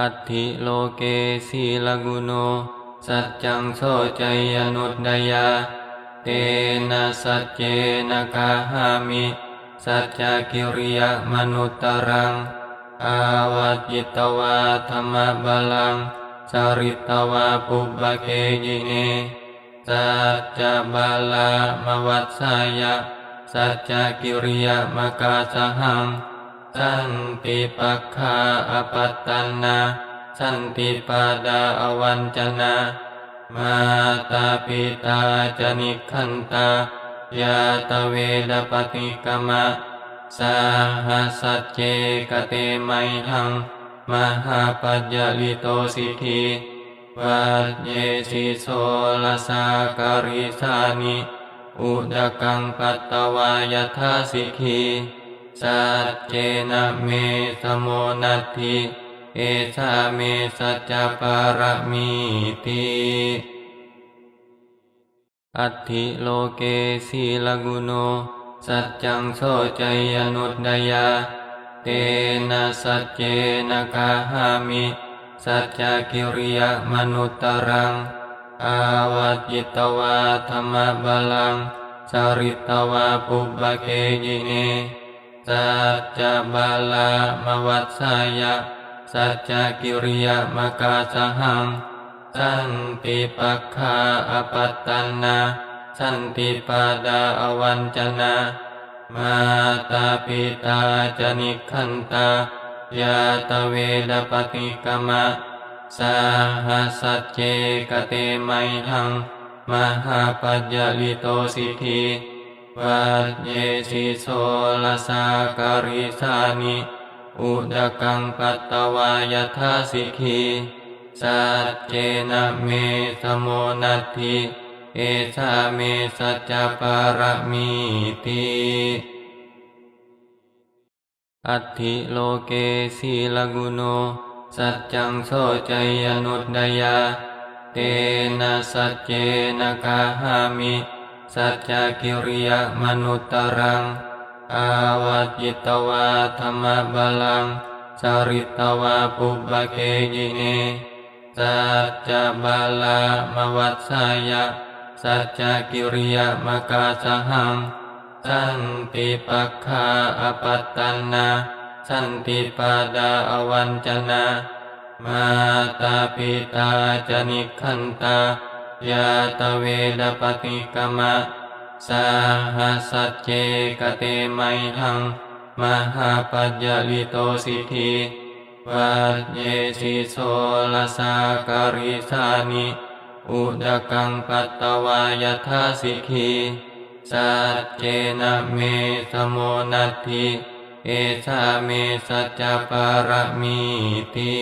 อัตถิโลเกสีลกุโน สัจจังโสใจยนุตดยา เตนะสัจเจนะกาหามิ สัจจกิริยมนุตตรัง อาวัจิตวาธรรมบาลัง สริตวาปุบะเกยิเน สัจจบาลามวัสสายะ สัจจกิริยมกาสหัง สันติปัคาอปัตตนาสันติปาดาอวันจนามาตาปิตาจนิคันตายาตเวดปฏิกมะสาหัสัจเจกเตไมหัง มหาปัญญลิโตสิกีวัดเยสิโสลสาการิสานิ อุดกังปัตตวายทาสิกี สัจเจนะเมสโมนัตถิเอชาเมสัจจปารมีติอัตถิโลเกสีลกุโน สัจจังโสจยนุตดยา เตนะสัจเจนะกาหามิสัจจกิริยมนุตตรัง อาวัจจิตวาธรรมบาลัง สริตวาปุบะเกยิเน สัจจะบาลามวัสสายะสัจจกิริยมกาสหัง สันติปัคคาอปัตตนาสันติปาดาอวันจนามาตาปิตาจนิคันตายาตเวดปฏิกมะสาหัสัจเจกเตไมหัง มหาปัญญลิโตสิกขี วัดเยสิโสลสาการิสานิอุดกังปัตตวายทาสิกีสัจเจนะเมสโมนัตถิเอชาเมสัจจปารมีติอัตถิโลเกสีลกุโน สัจจังโสใจยนุตดยา เตนะสัจเจนะกาหามิ สัจจกิริยมนุตตรัง อาวัจิตวาธรรมบาลัง สริตวาปุบะเกยิเนสัจจบาลามวัสสายะ สัจจกิริยมกาสหัง สันติปัคคาอปัตตนนา สันติปาดาอวันจนา มาตาปิตาจนิคันตา ยาตเวดปฏิกมะสาหัสัจเจกเตไมหัง มหาปัญญลิโตสิกขีวัดเยสิโสลสาการิสานิอุดกังปัตตวายทาสิกีสัจเจนะเมสโมนัตถิเอชาเมสัจจปารมีติ